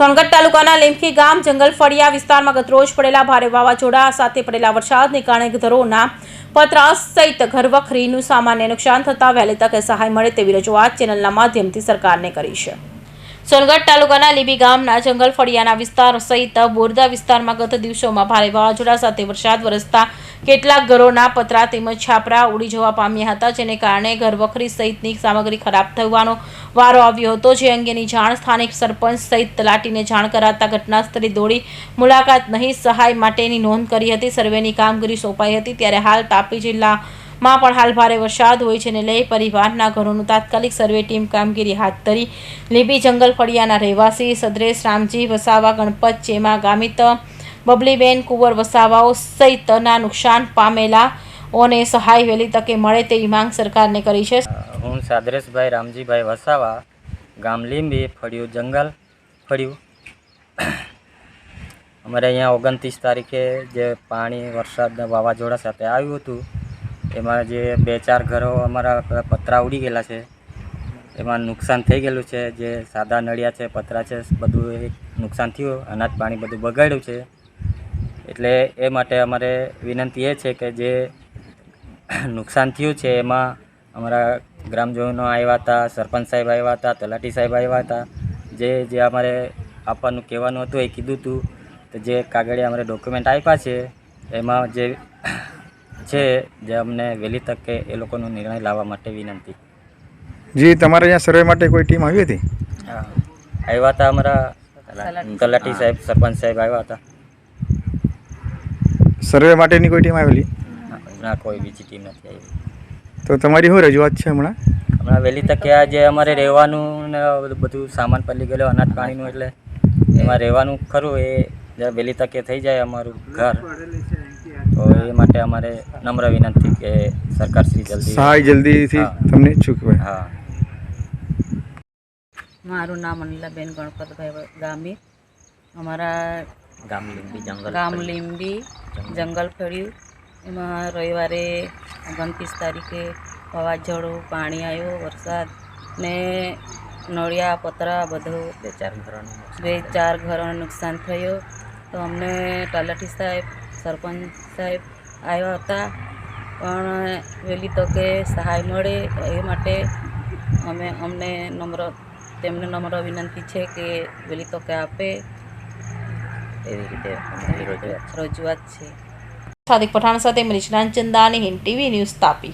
સોનગઢ તાલુકાના લીમખી ગામ જંગલ ફળિયા વિસ્તારમાં ગતરોજ પડેલા ભારે વાવાઝોડા સાથે પડેલા વરસાદને કારણે ઘરોના પતરાસ સહિત ઘરવખરીનું સામાન્ય નુકસાન થતાં વહેલી તકે સહાય મળે તેવી રજૂઆત ચેનલના માધ્યમથી સરકારને કરી છે. સોનગઢ તાલુકાના લીબી ગામના જંગલ ફળિયાના વિસ્તાર સહિત બોરદા વિસ્તારમાં ગત દિવસોમાં ભારે વાવાઝોડા સાથે વરસાદ વરસતા કેટલાક ઘરોના પતરા તેમજ છાપરા ઉડી જવા પામ્યા હતા, જેને કારણે ઘરવખરી સહિતની સામગ્રી ખરાબ થવાનો વારો આવ્યો હતો. જે અંગેની જાણ સ્થાનિક સરપંચ સહિત તલાટીને જાણ કરાતા ઘટના સ્થળે દોડી મુલાકાત નહીં, સહાય માટેની નોંધ કરી હતી. સર્વેની કામગીરી સોંપાઈ હતી. ત્યારે હાલ તાપી જિલ્લામાં પણ હાલ ભારે વરસાદ હોય છે ને લઈ પરિવારના ઘરોનું તાત્કાલિક સર્વે ટીમ કામગીરી હાથ ધરી. લીંબી જંગલ ફળિયાના રહેવાસી સદરેશ રામજી વસાવા ગણપત ચેમા ગામિત બબલીબેન કુંવર વસાવાઓ સહિતના નુકસાન પામેલાઓને સહાય વહેલી તકે મળે તેવી માંગ સરકારને કરી છે. હું સાદરેશભાઈ રામજીભાઈ વસાવા ગામ લીંબી ફળિયું જંગલ ફળિયું. અમારે અહીંયા ઓગણત્રીસ તારીખે જે પાણી વરસાદના વાવાઝોડા સાથે આવ્યું હતું, એમાં જે બે ચાર ઘરો અમારા પતરા ઉડી ગયેલા છે. એમાં નુકસાન થઈ ગયેલું છે, જે સાદા નળિયા છે, પતરા છે, બધું નુકસાન થયું, અનાજ પાણી બધું બગાડ્યું છે. એટલે એ માટે અમારે વિનંતી એ છે કે જે નુકસાન થયું છે એમાં અમારા ગ્રામજનો આવ્યા હતા સરપંચ સાહેબ આવ્યા હતા તલાટી સાહેબ આવ્યા હતા. જે જે અમારે આપવાનું કહેવાનું હતું એ કીધું હતું. તો જે કાગળિયા અમારે ડોક્યુમેન્ટ આપ્યા છે એમાં જે છે જે અમને વહેલી તકે એ લોકોનો નિર્ણય લાવવા માટે વિનંતી. જી તમારે અહીંયા સર્વે માટે કોઈ ટીમ આવી હતી? આવ્યા હતા અમારા તલાટી સાહેબ સરપંચ સાહેબ આવ્યા હતા. સર્વે માટેની કોઈ ટીમ આવેલી? ના કોઈ બીજી ટીમ નથી આવી. તો તમારી શું રજૂઆત છે હમણાં? હમણાં વહેલી તકે આ જે અમારે રહેવાનું ને બધું સામાન પલી ગયેલો અનાજ પાણીનું એટલે એમાં રહેવાનું ખરું એ જે વહેલી તકે થઈ જાય અમારું ઘર તો એ માટે અમારે નમ્ર વિનંતી કે સરકાર શ્રી જલ્દી સહાય જલ્દીથી તમને ચૂકવે. હા. મારું નામ અનિલાબેન ગણપતભાઈ ગામી. અમારા ગામ લીંબી જંગલ ગામ લીંબી જંગલ. ફળ્યું એમાં રવિવારે ઓગણત્રીસ તારીખે વાવાઝોડું પાણી આવ્યું વરસાદ ને નળિયા પતરા બધું બે ચાર ઘરોનું બે ચાર ઘરોનું નુકસાન થયું. તો અમને તલાટી સાહેબ સરપંચ સાહેબ આવ્યા હતા. પણ વહેલી તકે સહાય મળે એ માટે અમે અમને નમ્ર તેમને નમ્ર વિનંતી છે કે વહેલી તકે આપે. એવી રીતે અમારી રજૂઆત છે. સાદિક પઠાણ સાથે મનીષ રામચંદાની ટીવી ન્યૂઝ તાપી